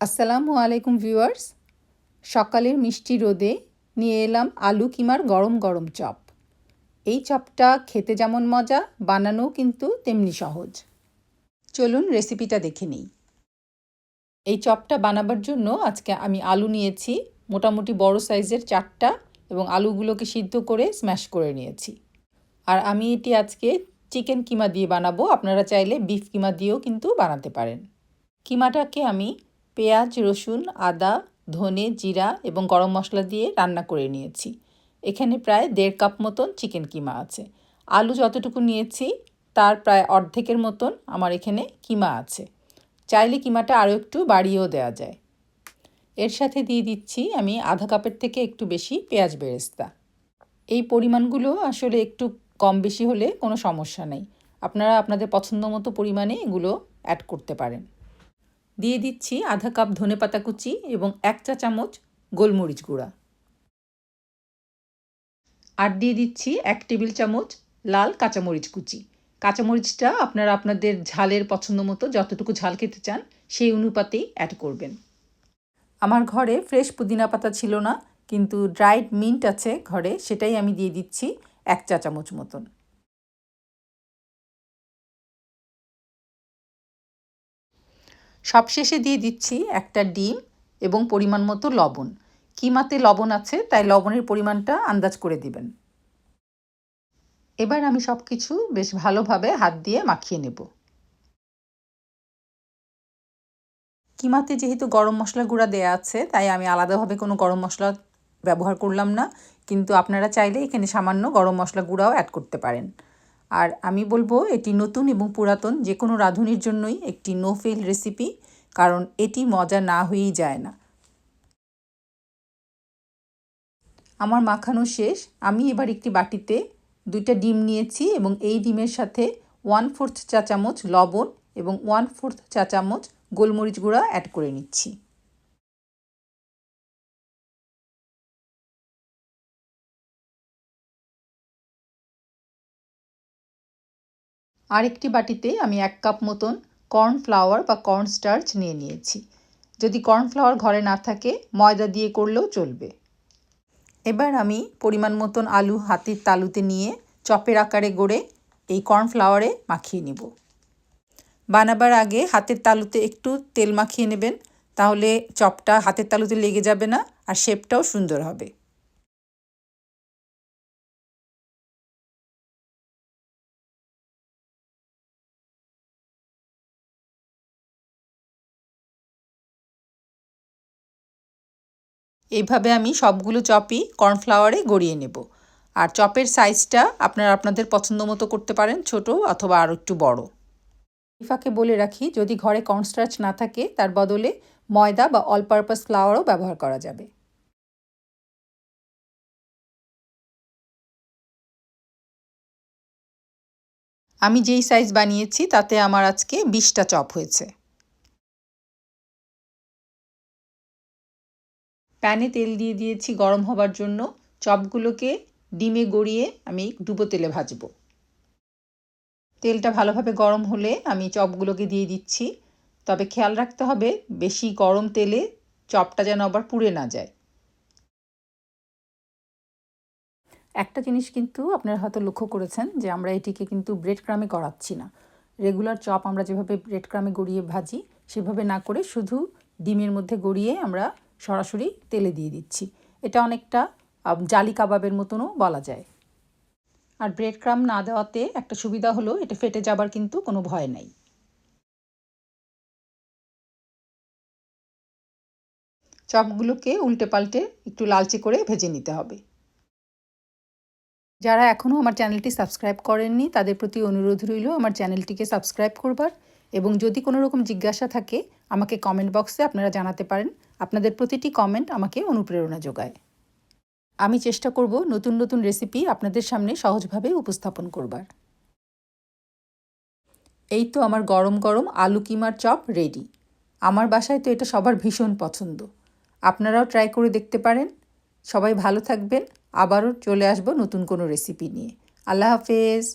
আসসালামু আলাইকুম ভিউয়ার্স। সকালের মিষ্টি রোদে নিয়ে এলাম আলু কিমার গরম গরম চপ। এই চপটা খেতে যেমন মজা বানানো কিন্তু তেমনি সহজ। চলুন রেসিপিটা দেখে নিই। এই চপটা বানাবার জন্য আজকে আমি আলু নিয়েছি, মোটামুটি বড় সাইজের চারটা এবং আলুগুলোকে সিদ্ধ করে স্ম্যাশ করে নিয়েছি। আর আমি এটি আজকে চিকেন কিমা দিয়ে বানাবো, আপনারা চাইলে বিফ কিমা দিয়েও কিন্তু বানাতে পারেন। কিমাটাকে আমি পেঁয়াজ, রসুন, আদা, ধনে, জিরা এবং গরম মশলা দিয়ে রান্না করে নিয়েছি। এখানে প্রায় দেড় কাপ মতন চিকেন কিমা আছে। আলু যতটুকু নিয়েছি, তার প্রায় অর্ধেকের মতন আমার এখানে কিমা আছে। চাইলে কিমাটা আরও একটু বাড়িয়েও দেওয়া যায়। এর সাথে দিয়ে দিচ্ছি আমি আধা কাপের থেকে একটু বেশি পেঁয়াজ বেরেস্তা। এই পরিমাণগুলো আসলে একটু কম বেশি হলে কোনো সমস্যা নেই। আপনারা আপনাদের পছন্দ মতো পরিমাণে এগুলো অ্যাড করতে পারেন। দিয়ে দিচ্ছি আধা কাপ ধনে পাতা কুচি এবং এক চা চামচ গোলমরিচ গুঁড়া। আর দিয়ে দিচ্ছি এক টেবিল চামচ লাল কাঁচামরিচ কুচি। কাঁচামরিচটা আপনারা আপনাদের ঝালের পছন্দ মতো যতটুকু ঝাল খেতে চান সেই অনুপাতেই অ্যাড করবেন। আমার ঘরে ফ্রেশ পুদিনা পাতা ছিল না, কিন্তু ড্রাইড মিন্ট আছে ঘরে সেটাই আমি দিয়ে দিচ্ছি এক চা চামচ মতন। সবশেষে দিয়ে দিচ্ছি একটা ডিম এবং পরিমাণ মতো লবণ। কিমাতে লবণ আছে, তাই লবণের পরিমাণটা আন্দাজ করে দিবেন। এবার আমি সব কিছু বেশ ভালোভাবে হাত দিয়ে মাখিয়ে নেব। কিমাতে যেহেতু গরম মশলা গুঁড়া দেয়া আছে, তাই আমি আলাদাভাবে কোনো গরম মশলা ব্যবহার করলাম না। কিন্তু আপনারা চাইলে এখানে সামান্য গরম মশলা গুঁড়াও অ্যাড করতে পারেন। আর আমি বলব এটি নতুন এবং পুরাতন যে কোনো রাঁধুনির জন্যই একটি নো ফেল রেসিপি কারণ এটি মজা না হয়েই যায় না। আমার মাখানো শেষ। আমি এবার একটি বাটিতে দুইটা ডিম নিয়েছি এবং এই ডিমের সাথে ওয়ান ফোর্থ চা চামচ লবণ এবং ওয়ান ফোর্থ চা চামচ গোলমরিচ গুঁড়া অ্যাড করে নিচ্ছি। আরেকটি বাটিতে আমি এক কাপ মতন কর্নফ্লাওয়ার বা কর্ন স্টার্চ নিয়ে নিয়েছি। যদি কর্নফ্লাওয়ার ঘরে না থাকে, ময়দা দিয়ে করলেও চলবে। এবার আমি পরিমাণ মতন আলু হাতের তালুতে নিয়ে চপের আকারে গড়ে এই কর্নফ্লাওয়ারে মাখিয়ে নিব। বানাবার আগে হাতের তালুতে একটু তেল মাখিয়ে নেবেন, তাহলে চপটা হাতের তালুতে লেগে যাবে না আর শেপটাও সুন্দর হবে। এইভাবে আমি সবগুলো চপই কর্নফ্লাওয়ারে গড়িয়ে নেব। আর চপের সাইজটা আপনারা আপনাদের পছন্দ মতো করতে পারেন, ছোট অথবা আরও একটু বড়। ইফাকে বলে রাখি, যদি ঘরে কর্নস্টার্চ না থাকে, তার বদলে ময়দা বা অল পারপাস ফ্লাওয়ারও ব্যবহার করা যাবে। আমি যেই সাইজ বানিয়েছি, তাতে আমার আজকে বিশটা চপ হয়েছে। প্যানে তেল দিয়ে দিয়েছি গরম হবার জন্য। চপগুলোকে ডিমে গড়িয়ে আমি ডুবো তেলে ভাজবো। তেলটা ভালোভাবে গরম হলে আমি চপগুলোকে দিয়ে দিচ্ছি। তবে খেয়াল রাখতে হবে, বেশি গরম তেলে চপটা যেন আবার পুড়ে না যায়। একটা জিনিস কিন্তু আপনারা হয়তো লক্ষ্য করেছেন যে আমরা এটিকে কিন্তু ব্রেড ক্রামে করাচ্ছি না। রেগুলার চপ আমরা যেভাবে ব্রেড ক্রামে গড়িয়ে ভাজি, সেভাবে না করে শুধু ডিমের মধ্যে গড়িয়ে আমরা সরাসরি তেলে দিয়ে দিচ্ছি। এটা অনেকটা জালি কাবাবের মতনও বলা যায়। আর ব্রেড ক্রাম না দেওয়াতে একটা সুবিধা হলো, এটা ফেটে যাবার কিন্তু কোনো ভয় নাই। চপগুলোকে উল্টে পাল্টে একটু লালচে করে ভেজে নিতে হবে। যারা এখনও আমার চ্যানেলটি সাবস্ক্রাইব করেননি, তাদের প্রতি অনুরোধ রইল আমার চ্যানেলটিকে সাবস্ক্রাইব করবার এবং যদি কোনো রকম জিজ্ঞাসা থাকে আমাকে কমেন্ট বক্সে আপনারা জানাতে পারেন। আপনাদের প্রতিটি কমেন্ট আমাকে অনুপ্রেরণা যোগায়। আমি চেষ্টা করব নতুন নতুন রেসিপি আপনাদের সামনে সহজভাবে উপস্থাপন করবার। এই তো আমার গরম গরম আলু কিমার চপ রেডি আমার বাসায় তো এটা সবার ভীষণ পছন্দ। আপনারাও ট্রাই করে দেখতে পারেন। সবাই ভালো থাকবেন। আবারও চলে আসব নতুন কোনো রেসিপি নিয়ে। আল্লাহ হাফেজ।